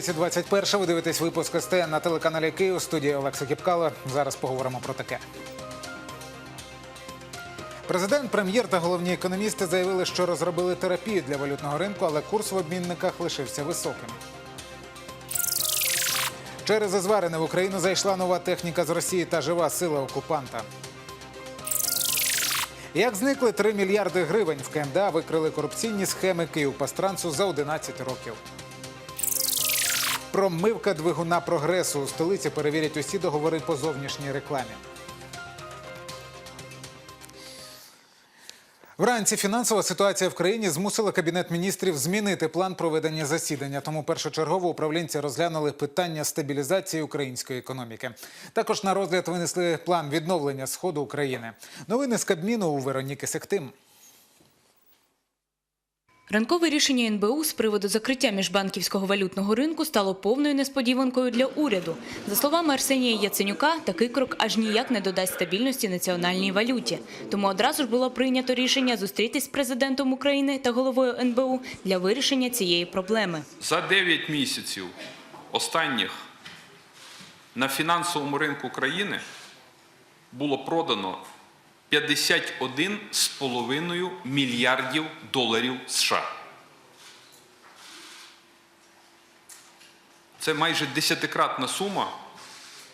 У столиці 21 ви дивитесь випуск СТ на телеканалі Київ. Студія Олекса Кіпкало. Зараз поговоримо про таке. Президент, прем'єр та головні економісти заявили, що розробили терапію для валютного ринку, але курс в обмінниках лишився високим. Через зварене в Україну зайшла нова техніка з Росії та жива сила окупанта. Як зникли 3 мільярди гривень в КМДА, викрили корупційні схеми Київпастрансу за 11 років. Промивка двигуна прогресу у столиці перевірять усі договори по зовнішній рекламі. Вранці фінансова ситуація в країні змусила кабінет міністрів змінити план проведення засідання. Тому першочергово управлінці розглянули питання стабілізації української економіки. Також на розгляд винесли план відновлення сходу України. Новини з Кабміну у Вероніки Сектим. Ранкове рішення НБУ з приводу закриття міжбанківського валютного ринку стало повною несподіванкою для уряду. За словами Арсенія Яценюка, такий крок аж ніяк не додасть стабільності національній валюті. Тому одразу ж було прийнято рішення зустрітись з президентом України та головою НБУ для вирішення цієї проблеми. За 9 місяців останніх на фінансовому ринку країни було продано 51,5 мільярдів доларів США. Це майже десятикратна сума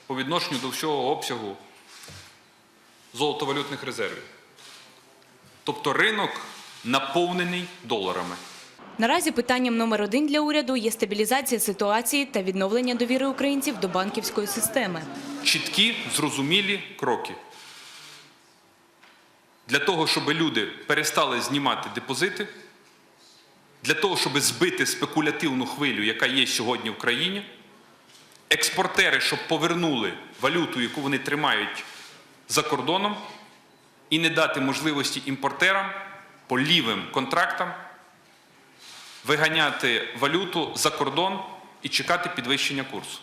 по відношенню до всього обсягу золотовалютних резервів. Тобто ринок наповнений доларами. Наразі питанням номер один для уряду є стабілізація ситуації та відновлення довіри українців до банківської системи. чіткі, зрозумілі кроки. Для того, щоб люди перестали знімати депозити, для того, щоб збити спекулятивну хвилю, яка є сьогодні в країні, експортери, щоб повернули валюту, яку вони тримають за кордоном, і не дати можливості імпортерам по лівим контрактам виганяти валюту за кордон і чекати підвищення курсу.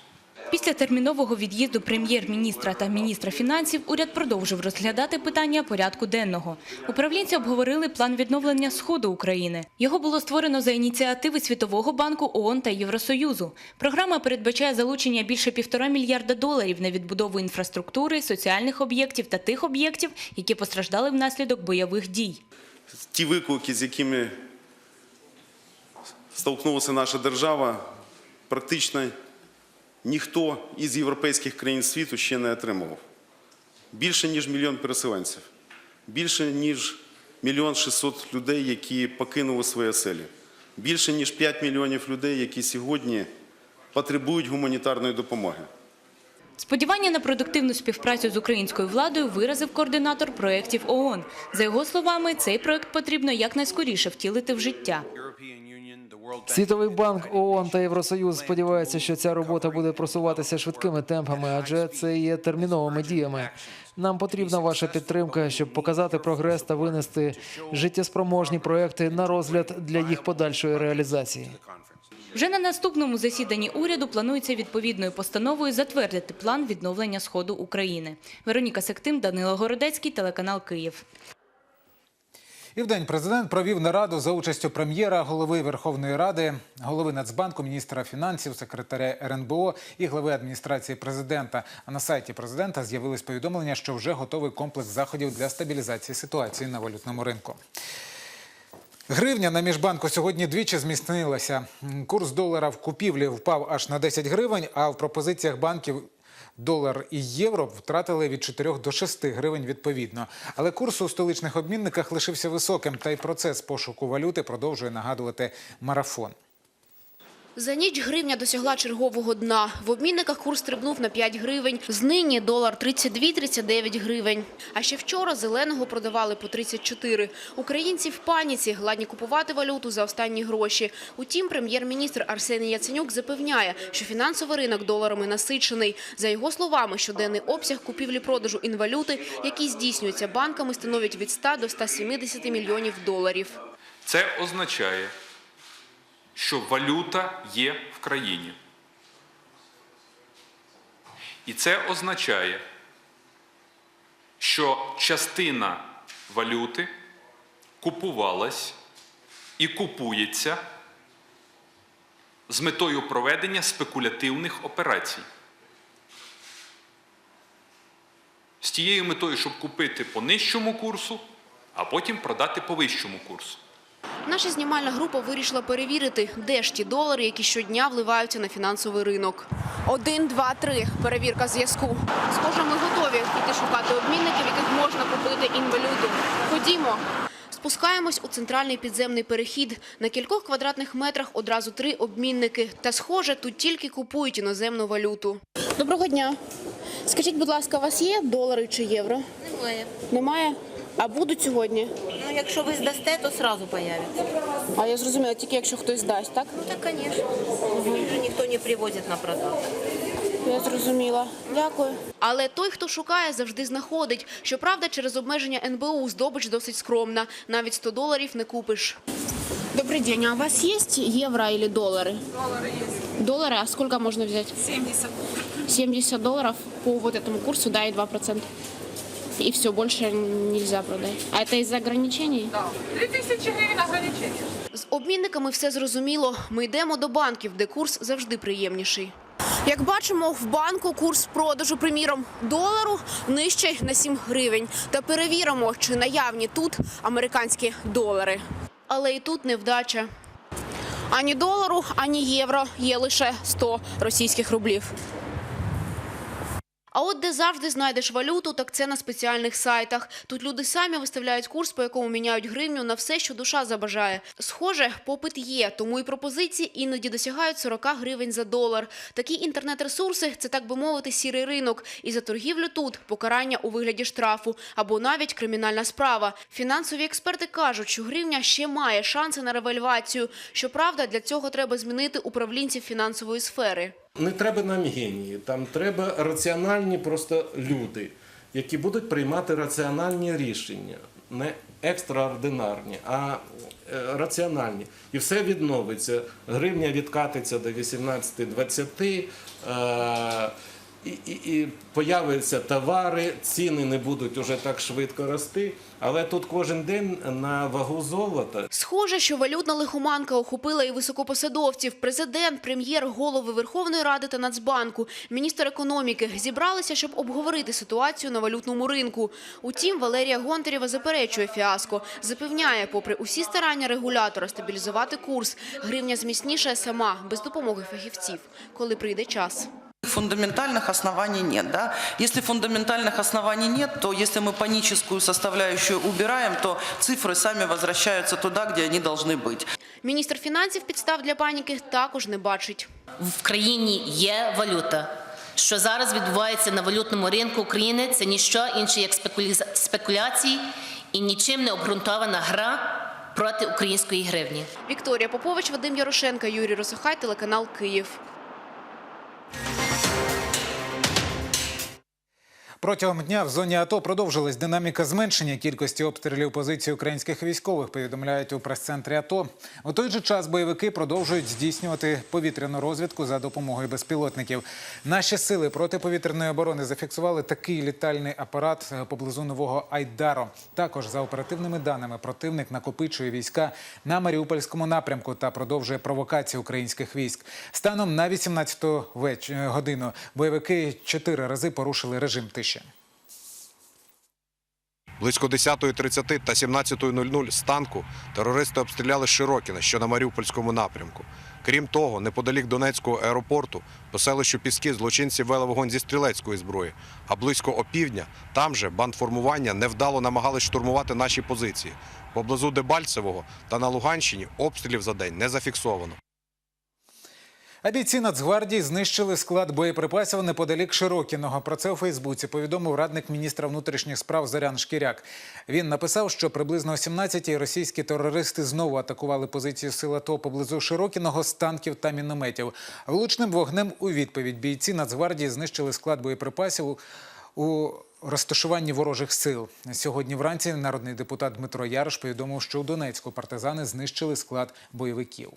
Після термінового від'їзду прем'єр-міністра та міністра фінансів уряд продовжив розглядати питання порядку денного. Управлінці обговорили план відновлення сходу України. Його було створено за ініціативи Світового банку, ООН та Євросоюзу. Програма передбачає залучення більше півтора мільярда доларів на відбудову інфраструктури, соціальних об'єктів та тих об'єктів, які постраждали внаслідок бойових дій. ті виклики, з якими столкнулася наша держава, практично ніхто із європейських країн світу ще не отримував. Більше ніж мільйон переселенців, більше ніж мільйон шістсот людей, які покинули свої оселі, більше ніж 5 мільйонів людей, які сьогодні потребують гуманітарної допомоги. Сподівання на продуктивну співпрацю з українською владою виразив координатор проєктів ООН. За його словами, цей проєкт потрібно якнайскоріше втілити в життя. Світовий банк ООН та Євросоюз сподіваються, що ця робота буде просуватися швидкими темпами, адже це є терміновими діями. Нам потрібна ваша підтримка, щоб показати прогрес та винести життєспроможні проекти на розгляд для їх подальшої реалізації. Вже на наступному засіданні уряду планується відповідною постановою затвердити план відновлення сходу України. Вероніка Сектим, Данило Городецький, телеканал Київ. І в день президент провів нараду за участю прем'єра, голови Верховної Ради, голови Нацбанку, міністра фінансів, секретаря РНБО і глави адміністрації президента. А на сайті президента з'явились повідомлення, що вже готовий комплекс заходів для стабілізації ситуації на валютному ринку. Гривня на міжбанку сьогодні двічі зміцнилася. Курс долара в купівлі впав аж на 10 гривень, а в пропозиціях банків долар і євро втратили від 4 до 6 гривень відповідно. Але курс у столичних обмінниках лишився високим, та й процес пошуку валюти продовжує нагадувати марафон. За ніч гривня досягла чергового дна. В обмінниках курс стрибнув на 5 гривень. Знині долар 32-39 гривень. А ще вчора зеленого продавали по 34. Українці в паніці, гладні купувати валюту за останні гроші. Утім, прем'єр-міністр Арсеній Яценюк запевняє, що фінансовий ринок доларами насичений. За його словами, щоденний обсяг купівлі-продажу інвалюти, який здійснюється банками, становить від 100 до 170 мільйонів доларів. Це означає, що валюта є в країні. І це означає, що частина валюти купувалась і купується з метою проведення спекулятивних операцій. З тією метою, щоб купити по нижчому курсу, а потім продати по вищому курсу. Наша знімальна група вирішила перевірити, де ж ті долари, які щодня вливаються на фінансовий ринок. Один, два, три. Перевірка зв'язку. Схоже, ми готові піти шукати обмінників, яких можна купити інвалюту. Ходімо. Спускаємось у центральний підземний перехід. На кількох квадратних метрах одразу три обмінники. Та, схоже, тут тільки купують іноземну валюту. Доброго дня. Скажіть, будь ласка, у вас є долари чи євро? Немає. Немає? А будуть сьогодні? Ну, якщо ви здасте, то одразу появиться. А я зрозуміла, тільки якщо хтось дасть, так? Ну, так, звісно. Уже ніхто не привозить на продажу. Я зрозуміла. Дякую. Але той, хто шукає, завжди знаходить. Щоправда, через обмеження НБУ здобич досить скромна. Навіть 100 доларів не купиш. Добрый день. А у вас есть евро или доллары? Доллары есть. Доллары? А сколько можно взять? 70. 70 долларов по вот этому курсу, да, и 2%. И все, больше нельзя продать. А это из-за ограничений? 3000 гривень ограничення. З обмінниками все зрозуміло. Ми йдемо до банків, де курс завжди приємніший. Як бачимо, в банку курс продажу, приміром, долару нижче на 7 гривень. Та перевіримо, чи наявні тут американські долари. Але і тут невдача. Ані долару, ані євро є лише 100 російських рублів. А от де завжди знайдеш валюту, так це на спеціальних сайтах. Тут люди самі виставляють курс, по якому міняють гривню на все, що душа забажає. Схоже, попит є, тому і пропозиції іноді досягають 40 гривень за долар. Такі інтернет-ресурси – це, так би мовити, сірий ринок. І за торгівлю тут – покарання у вигляді штрафу або навіть кримінальна справа. Фінансові експерти кажуть, що гривня ще має шанси на ревальвацію. Щоправда, для цього треба змінити управлінців фінансової сфери. Не треба нам генії, там треба раціональні просто люди, які будуть приймати раціональні рішення, не екстраординарні, а е, раціональні. І все відновиться. Гривня відкатиться до 18-20, е, і, і, появляться товари, ціни не будуть уже так швидко рости, але тут кожен день на вагу золота Схоже, що валютна лихоманка охопила і високопосадовців. Президент, прем'єр, голови Верховної Ради та Нацбанку, міністр економіки зібралися, щоб обговорити ситуацію на валютному ринку. Утім, Валерія Гонтарєва заперечує фіаско. Запевняє, попри усі старання регулятора стабілізувати курс, гривня зміцнішає сама, без допомоги фахівців, коли прийде час. Фундаментальных оснований нет. Да? Если фундаментальных оснований нет, то если мы паническую составляющую убираем, то цифры сами возвращаются туда, где они должны быть. Міністр фінансів підстав для паніки також не бачить. в країні є валюта. Що зараз відбувається на валютному ринку України, це ніщо інше, як спекулі- спекуляції і нічим не обґрунтована гра проти української гривні. Вікторія Попович, Вадим Ярошенко, Юрій Росохай, телеканал Київ. Протягом дня в зоні АТО продовжилась динаміка зменшення кількості обстрілів позицій українських військових. Повідомляють у прес-центрі АТО. У той же час бойовики продовжують здійснювати повітряну розвідку за допомогою безпілотників. Наші сили протиповітряної оборони зафіксували такий літальний апарат поблизу нового Айдаро. Також за оперативними даними противник накопичує війська на Маріупольському напрямку та продовжує провокації українських військ. Станом на 18-ту веч- годину бойовики чотири рази порушили режим тиші. Близько 10.30 та 17.00 з танку терористи обстріляли Широкіне, що на Маріупольському напрямку. Крім того, неподалік Донецького аеропорту по селищу Піски злочинці вели вогонь зі стрілецької зброї. А близько опівдня там же бандформування невдало намагались штурмувати наші позиції. Поблизу Дебальцевого та на Луганщині обстрілів за день не зафіксовано. А бійці Нацгвардії знищили склад боєприпасів неподалік Широкіного. Про це у Фейсбуці повідомив радник міністра внутрішніх справ Зорян Шкіряк. Він написав, що приблизно о 17-й російські терористи знову атакували позиції сил АТО поблизу Широкіного з танків та мінометів. Влучним вогнем у відповідь бійці Нацгвардії знищили склад боєприпасів у розташуванні ворожих сил. Сьогодні вранці народний депутат Дмитро Ярош повідомив, що у Донецьку партизани знищили склад бойовиків.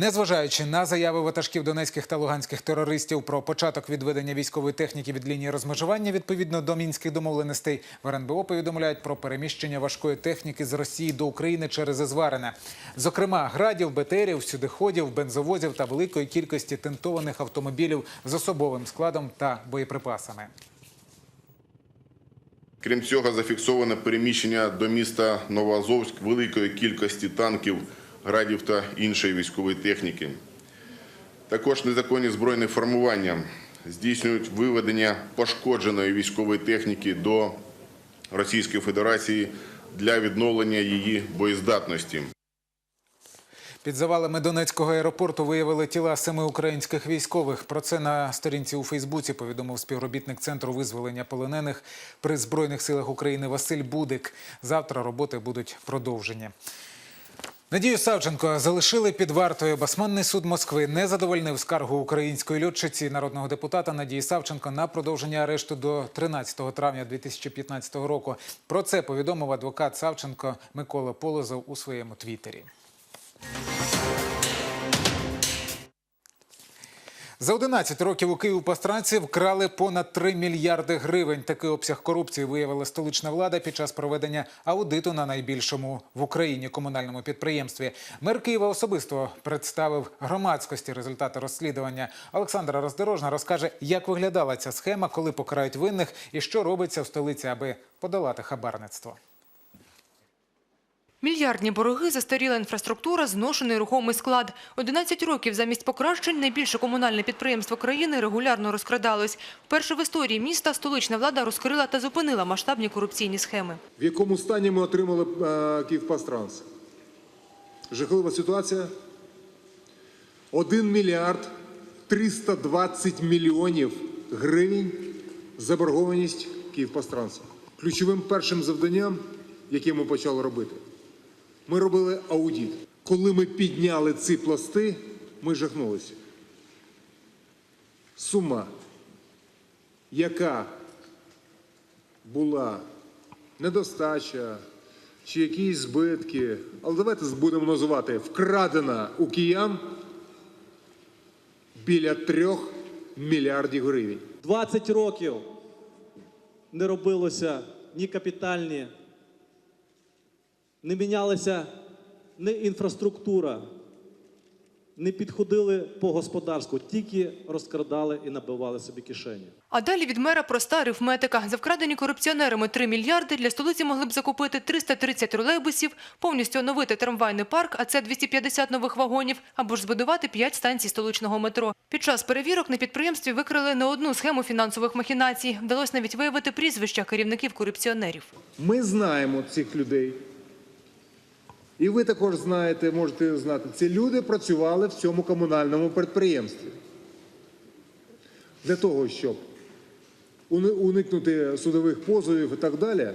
Незважаючи на заяви ватажків донецьких та луганських терористів про початок відведення військової техніки від лінії розмежування відповідно до мінських домовленостей, в РНБО повідомляють про переміщення важкої техніки з Росії до України через Ізварине. Зокрема, градів, БТРів, сюдиходів, бензовозів та великої кількості тентованих автомобілів з особовим складом та боєприпасами. Крім цього, зафіксовано переміщення до міста Новоазовськ великої кількості танків, градів та іншої військової техніки. Також незаконні збройні формування здійснюють виведення пошкодженої військової техніки до Російської Федерації для відновлення її боєздатності. Під завалами Донецького аеропорту виявили тіла семи українських військових. Про це на сторінці у Фейсбуці повідомив співробітник центру визволення полонених при збройних силах України Василь Будик. Завтра роботи будуть продовжені. Надію Савченко залишили під вартою. Басманний суд Москви не задовольнив скаргу української льотчиці народного депутата Надії Савченко на продовження арешту до 13 травня 2015 року. Про це повідомив адвокат Савченко Микола Полозов у своєму твіттері. За 11 років у Київпастранці вкрали понад 3 мільярди гривень. Такий обсяг корупції виявила столична влада під час проведення аудиту на найбільшому в Україні комунальному підприємстві. Мер Києва особисто представив громадськості результати розслідування. Олександра Роздорожна розкаже, як виглядала ця схема, коли покарають винних і що робиться в столиці, аби подолати хабарництво. Мільярдні борги, застаріла інфраструктура, зношений рухомий склад. 11 років замість покращень найбільше комунальне підприємство країни регулярно розкрадалось. Вперше в історії міста столична влада розкрила та зупинила масштабні корупційні схеми. В якому стані ми отримали е, Київпастранс? Жахлива ситуація. 1 мільярд 320 мільйонів гривень заборгованість Київпастрансу. Ключовим першим завданням, яке ми почали робити, ми робили аудит. Коли ми підняли ці пласти, ми жахнулися. Сума, яка була недостача чи якісь збитки, але давайте будемо називати вкрадена у киян біля трьох мільярдів гривень. 20 років не робилося ні капітальні, не мінялася ні інфраструктура, не підходили по господарству, тільки розкрадали і набивали собі кишені. А далі від мера проста арифметика. За вкрадені корупціонерами 3 мільярди для столиці могли б закупити 330 тролейбусів, повністю оновити трамвайний парк, а це 250 нових вагонів, або ж збудувати 5 станцій столичного метро. Під час перевірок на підприємстві викрили не одну схему фінансових махінацій. Вдалося навіть виявити прізвища керівників корупціонерів. Ми знаємо цих людей. І ви також знаєте, можете знати, ці люди працювали в цьому комунальному підприємстві. Для того, щоб уникнути судових позовів і так далі,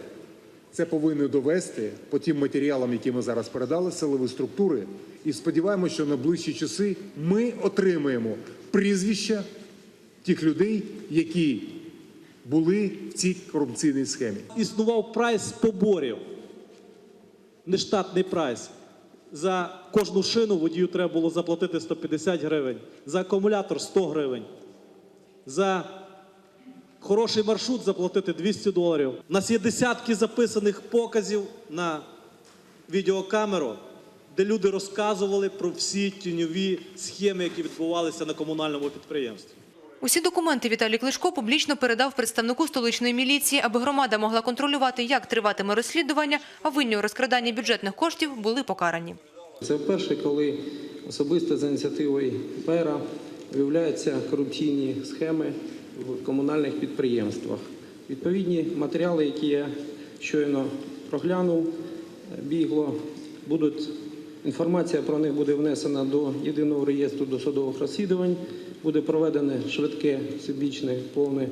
це повинні довести по тим матеріалам, які ми зараз передали, силові структури. І сподіваємося, що на ближчі часи ми отримаємо прізвища тих людей, які були в цій корупційній схемі. Існував прайс поборів, нештатний прайс. За кожну шину водію треба було заплатити 150 гривень, за акумулятор 100 гривень, за хороший маршрут заплатити 200 доларів. У нас є десятки записаних показів на відеокамеру, де люди розказували про всі тіньові схеми, які відбувалися на комунальному підприємстві. Усі документи Віталій Кличко публічно передав представнику столичної міліції, аби громада могла контролювати, як триватиме розслідування, а винні у розкраданні бюджетних коштів були покарані. Це вперше, коли особисто за ініціативою мера виявляються корупційні схеми в комунальних підприємствах. Відповідні матеріали, які я щойно проглянув, бігло, будуть інформація про них буде внесена до єдиного реєстру досудових розслідувань, буде проведене швидке, всебічне, повне,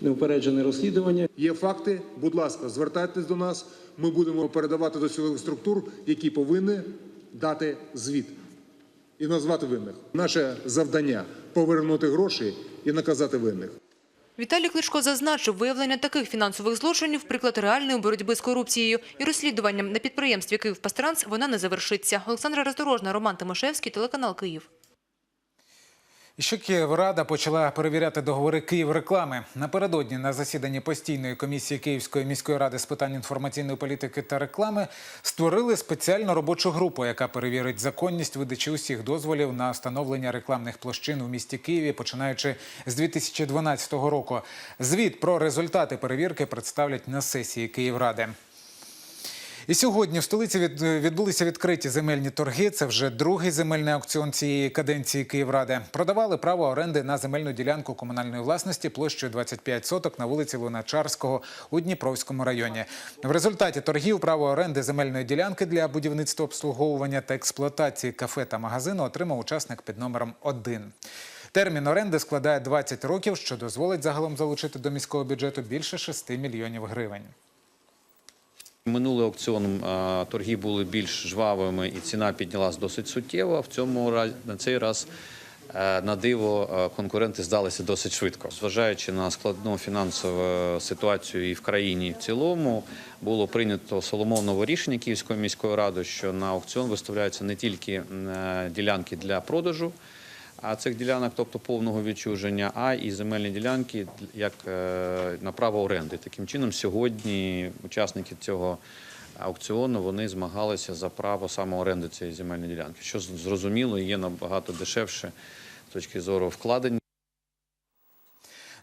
неупереджене розслідування. Є факти, будь ласка, звертайтесь до нас. Ми будемо передавати до силових структур, які повинні дати звіт і назвати винних. Наше завдання повернути гроші і наказати винних. Віталій Кличко зазначив, виявлення таких фінансових злочинів – приклад реальної боротьби з корупцією. І розслідуванням на підприємстві «Київпастранс» вона не завершиться. Олександра Роздорожна, Роман Тимошевський, телеканал «Київ». І що Київрада почала перевіряти договори Київреклами. Напередодні на засіданні постійної комісії Київської міської ради з питань інформаційної політики та реклами створили спеціальну робочу групу, яка перевірить законність видачі усіх дозволів на встановлення рекламних площин у місті Києві, починаючи з 2012 року. Звіт про результати перевірки представлять на сесії Київради. І сьогодні в столиці від, відбулися відкриті земельні торги. Це вже другий земельний аукціон цієї каденції Київради. Продавали право оренди на земельну ділянку комунальної власності площею 25 соток на вулиці Луначарського у Дніпровському районі. В результаті торгів право оренди земельної ділянки для будівництва обслуговування та експлуатації кафе та магазину отримав учасник під номером 1. Термін оренди складає 20 років, що дозволить загалом залучити до міського бюджету більше 6 мільйонів гривень. Минулий аукціон торги були більш жвавими і ціна піднялась досить суттєво. В цьому на цей раз е, на диво е, конкуренти здалися досить швидко. Зважаючи на складну фінансову ситуацію і в країні в цілому, було прийнято соломонове рішення Київської міської ради, що на аукціон виставляються не тільки е, ділянки для продажу. Цих ділянок, тобто повного відчуження, а і земельні ділянки як е, на право оренди. Таким чином, сьогодні учасники цього аукціону вони змагалися за право саме оренди цієї земельної ділянки, що зрозуміло є набагато дешевше з точки зору вкладень.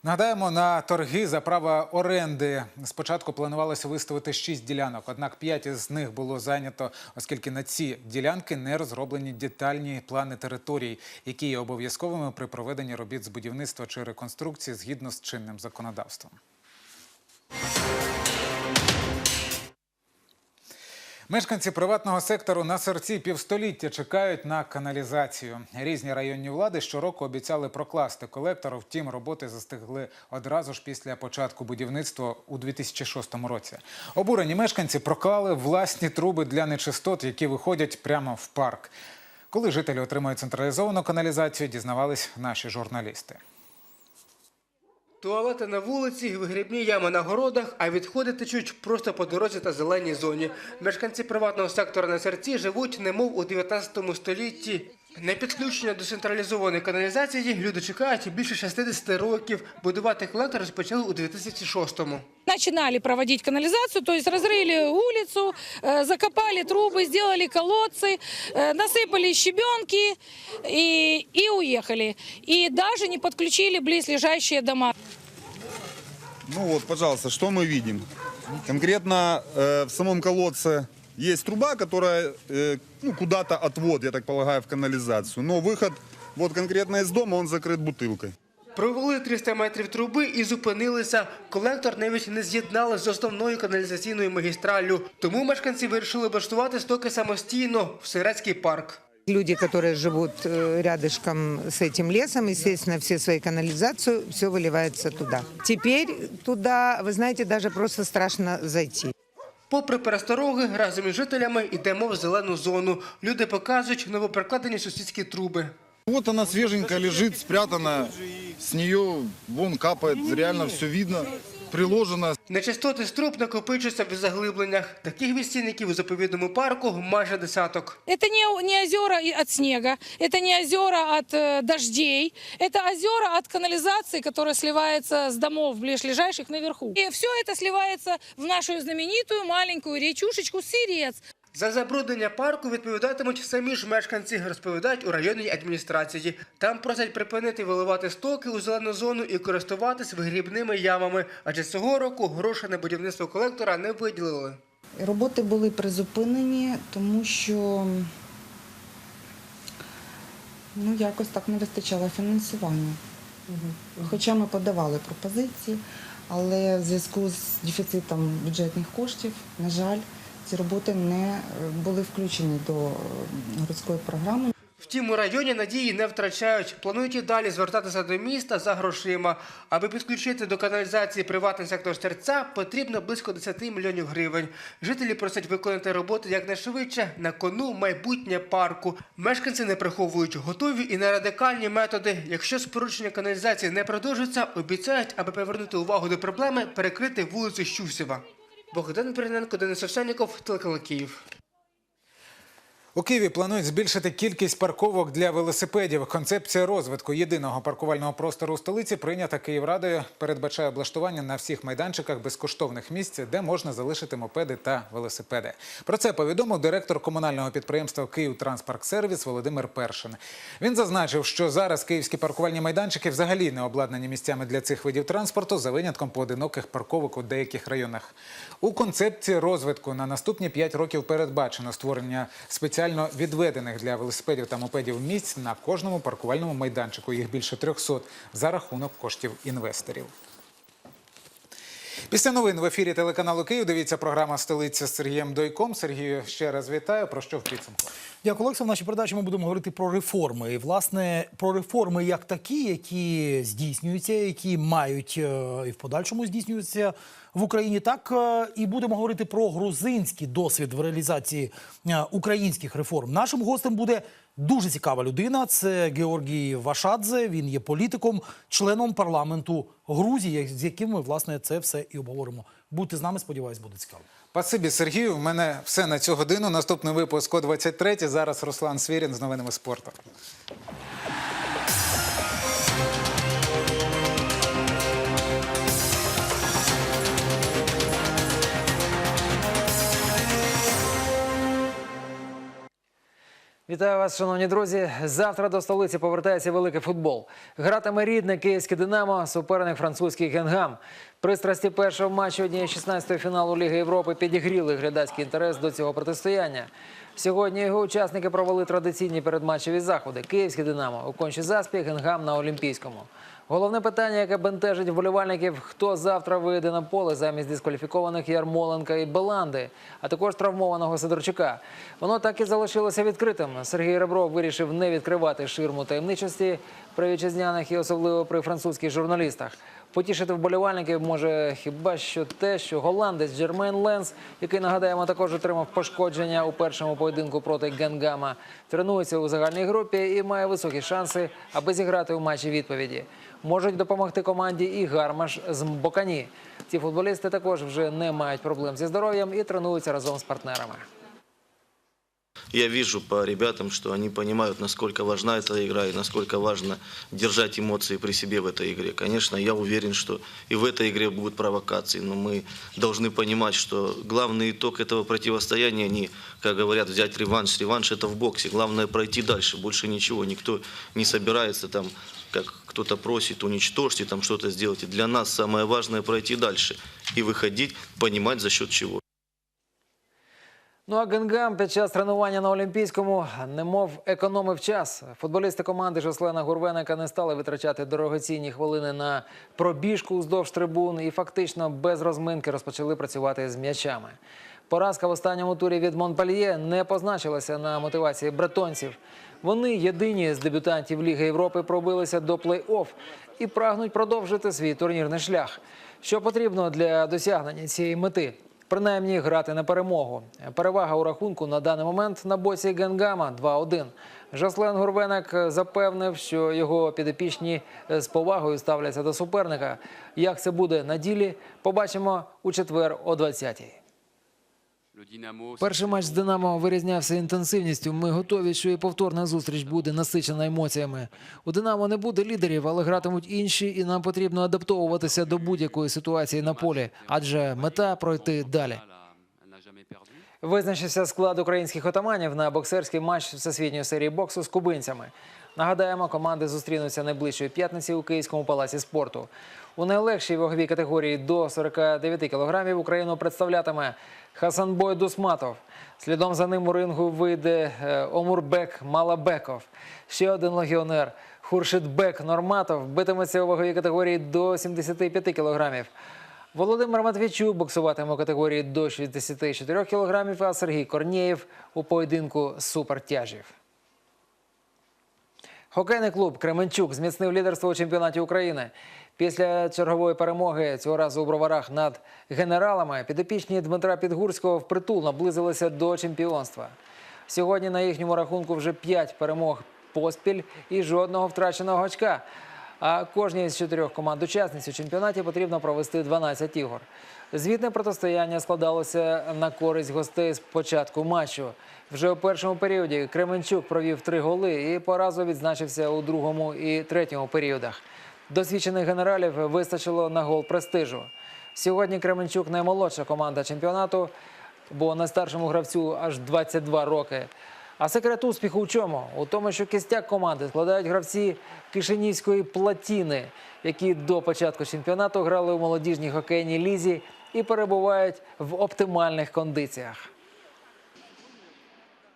Нагадаємо, на торги за право оренди спочатку планувалося виставити шість ділянок, однак п'ять із них було зайнято, оскільки на ці ділянки не розроблені детальні плани територій, які є обов'язковими при проведенні робіт з будівництва чи реконструкції згідно з чинним законодавством. Мешканці приватного сектору на серці півстоліття чекають на каналізацію. Різні районні влади щороку обіцяли прокласти колектор. Втім, роботи застигли одразу ж після початку будівництва у 2006 році. Обурені мешканці проклали власні труби для нечистот, які виходять прямо в парк. Коли жителі отримають централізовану каналізацію, дізнавались наші журналісти. Туалети на вулиці, вигрібні ями на городах, а відходи течуть просто по дорозі та зеленій зоні. Мешканці приватного сектора на серці живуть немов у 19 столітті. На підключення до централізованої каналізації люди чекають більше 60 років. Будувати колектор розпочали у 2006-му. Начинали проводить канализацию, то есть разрыли улицу, э, закопали трубы, сделали колодцы, э, насыпали щебенки и, и уехали. И даже не подключили близлежащие дома. Ну вот, пожалуйста, что мы видим? Конкретно э, в самом колодце есть труба, которая э, ну, куда-то отвод, я так полагаю, в канализацию. Но выход вот конкретно из дома, он закрыт бутылкой. Провели 300 метрів труби і зупинилися. Колектор навіть не з'єднали з основною каналізаційною магістраллю. Тому мешканці вирішили облаштувати стоки самостійно в Сирецький парк. Люди, которые живут э, рядышком с этим лесом, естественно, все свои канализацию, все выливается туда. Теперь туда, вы знаете, даже просто страшно зайти. Попри перестороги, разом із жителями йдемо в зелену зону. Люди показують новопрокладені сусідські труби. Вот она свеженькая лежит, спрятана. С нее вон капает, реально все видно Приложено. Нечистоти з труб накопичуються в заглибленнях. Таких відстійників у заповідному парку майже десяток. Это не, не озера и от снега, это не озера от э, дождей, это озера от канализации, которая сливается с домов ближайших наверху. И все это сливается в нашу знаменитую маленькую речушечку Сирец. За забруднення парку відповідатимуть самі ж мешканці, розповідають у районній адміністрації. Там просять припинити виливати стоки у зелену зону і користуватись вигрібними ямами, адже цього року грошей на будівництво колектора не виділили. Роботи були призупинені, тому що ну, якось так не вистачало фінансування. Хоча ми подавали пропозиції, але в зв'язку з дефіцитом бюджетних коштів, на жаль, ці роботи не е, були включені до е, городської програми. Втім, у районі надії не втрачають. Планують і далі звертатися до міста за грошима. Аби підключити до каналізації приватний сектор серця, потрібно близько 10 мільйонів гривень. Жителі просять виконати роботу якнайшвидше на кону майбутнє парку. Мешканці не приховують готові і на радикальні методи. Якщо споручення каналізації не продовжиться, обіцяють, аби привернути увагу до проблеми, перекрити вулицю Щусєва. Богдан Перененко, Денис Овсяніков, телеканал Київ. У Києві планують збільшити кількість парковок для велосипедів. Концепція розвитку єдиного паркувального простору у столиці прийнята Київрадою. Передбачає облаштування на всіх майданчиках безкоштовних місць, де можна залишити мопеди та велосипеди. Про це повідомив директор комунального підприємства Київ Транспарксервіс Володимир Першин. Він зазначив, що зараз київські паркувальні майданчики взагалі не обладнані місцями для цих видів транспорту за винятком поодиноких парковок у деяких районах. У концепції розвитку на наступні 5 років передбачено створення спеціального спеціально відведених для велосипедів та мопедів місць на кожному паркувальному майданчику. Їх більше 300 за рахунок коштів інвесторів. Після новин в ефірі телеканалу Київ дивіться програма Столиця з Сергієм Дойком. Сергію ще раз вітаю. Про що в підсумку? Дякую, Олекса. В нашій передачі ми будемо говорити про реформи. І, власне, про реформи як такі, які здійснюються, які мають е, і в подальшому здійснюються в Україні. Так е, і будемо говорити про грузинський досвід в реалізації е, українських реформ. Нашим гостем буде дуже цікава людина. Це Георгій Вашадзе. Він є політиком, членом парламенту Грузії, з яким ми власне це все і обговоримо. Будьте з нами, сподіваюсь, буде цікаво. Пасибі Сергію. В мене все на цю годину. Наступний випуск о 23 Зараз Руслан Свірін з новинами спорту. Вітаю вас, шановні друзі. Завтра до столиці повертається великий футбол. Гратиме рідне київське Динамо, суперник французький Генгам. Пристрасті першого матчу однієї 16-ї фіналу Ліги Європи підігріли глядацький інтерес до цього протистояння. Сьогодні його учасники провели традиційні передматчеві заходи. Київське Динамо у кончі заспі, Генгам на Олімпійському. Головне питання, яке бентежить вболівальників, хто завтра вийде на поле замість дискваліфікованих Ярмоленка і Беланди, а також травмованого Сидорчука. Воно так і залишилося відкритим. Сергій Ребров вирішив не відкривати ширму таємничості при вітчизняних і особливо при французьких журналістах. Потішити вболівальників може хіба що те, що голландець Джермейн Ленс, який нагадаємо також отримав пошкодження у першому поєдинку проти Генгама, тренується у загальній групі і має високі шанси, аби зіграти у матчі відповіді Можуть допомогти команді і Гармаш з Мбокані. Ці футболісти також вже не мають проблем зі здоров'ям і тренуються разом з партнерами. Я вижу по ребятам, что они понимают, насколько важна эта игра и насколько важно держать эмоции при себе в этой игре. Конечно, я уверен, что и в этой игре будут провокации, но мы должны понимать, что главный итог этого противостояния не, как говорят, взять реванш. Реванш это в боксе. Главное пройти дальше, больше ничего. Никто не собирается там, как кто-то просит, уничтожьте, там что-то сделайте. Для нас самое важное пройти дальше и выходить, понимать за счет чего. Ну а Генгам під час тренування на Олімпійському немов економив час. Футболісти команди Жослена Гурвеника не стали витрачати дорогоцінні хвилини на пробіжку вздовж трибун і фактично без розминки розпочали працювати з м'ячами. Поразка в останньому турі від Монпельє не позначилася на мотивації бретонців. Вони єдині з дебютантів Ліги Європи пробилися до плей-офф і прагнуть продовжити свій турнірний шлях. Що потрібно для досягнення цієї мети? Принаймні грати на перемогу. Перевага у рахунку на даний момент на боці Генгама 2-1. Жослен Гурвенак запевнив, що його підопічні з повагою ставляться до суперника. Як це буде на ділі, побачимо у четвер о 20-й. Перший матч з Динамо вирізнявся інтенсивністю. Ми готові, що і повторна зустріч буде насичена емоціями. У Динамо не буде лідерів, але гратимуть інші, і нам потрібно адаптовуватися до будь-якої ситуації на полі, адже мета пройти далі. Визначився склад українських отаманів на боксерський матч всесвітньої серії боксу з кубинцями. Нагадаємо, команди зустрінуться найближчої п'ятниці у Київському палаці спорту. У найлегшій ваговій категорії до 49 кілограмів Україну представлятиме Хасанбой Дусматов. Слідом за ним у рингу вийде е, Омурбек Малабеков. Ще один легіонер Хуршидбек Норматов битиметься у ваговій категорії до 75 кілограмів. Володимир Матвійчук боксуватиме у категорії до 64 кілограмів, а Сергій Корнієв у поєдинку супертяжів. Хокейний клуб Кременчук зміцнив лідерство у чемпіонаті України. Після чергової перемоги цього разу у броварах над генералами підопічні Дмитра Підгурського впритул наблизилися до чемпіонства. Сьогодні на їхньому рахунку вже 5 перемог поспіль і жодного втраченого очка. А кожній з чотирьох команд учасниць у чемпіонаті потрібно провести 12 ігор. Звітне протистояння складалося на користь гостей з початку матчу. Вже у першому періоді Кременчук провів три голи і по разу відзначився у другому і третьому періодах. Досвідчених генералів вистачило на гол престижу. Сьогодні Кременчук наймолодша команда чемпіонату, бо найстаршому гравцю аж 22 роки. А секрет успіху у чому? У тому, що кістяк команди складають гравці Кишинівської платіни, які до початку чемпіонату грали у молодіжній хокейній лізі і перебувають в оптимальних кондиціях.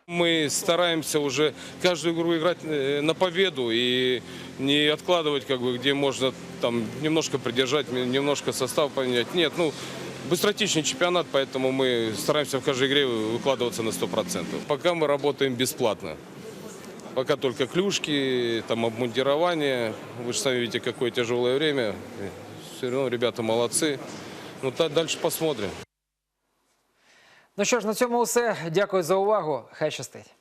Мы стараемся уже каждую игру играть э, на победу и не откладывать, как бы, где можно там немножко придержать, немножко состав поменять. Нет, ну, быстротечный чемпионат, поэтому мы стараемся в каждой игре выкладываться на 100%. Пока мы работаем бесплатно. Пока только клюшки, там обмундирование. Вы же сами видите, какое тяжелое время. Все равно ребята молодцы. Ну, дальше посмотрим. Ну що ж, на цьому, все. Дякую за увагу. Хай щастить.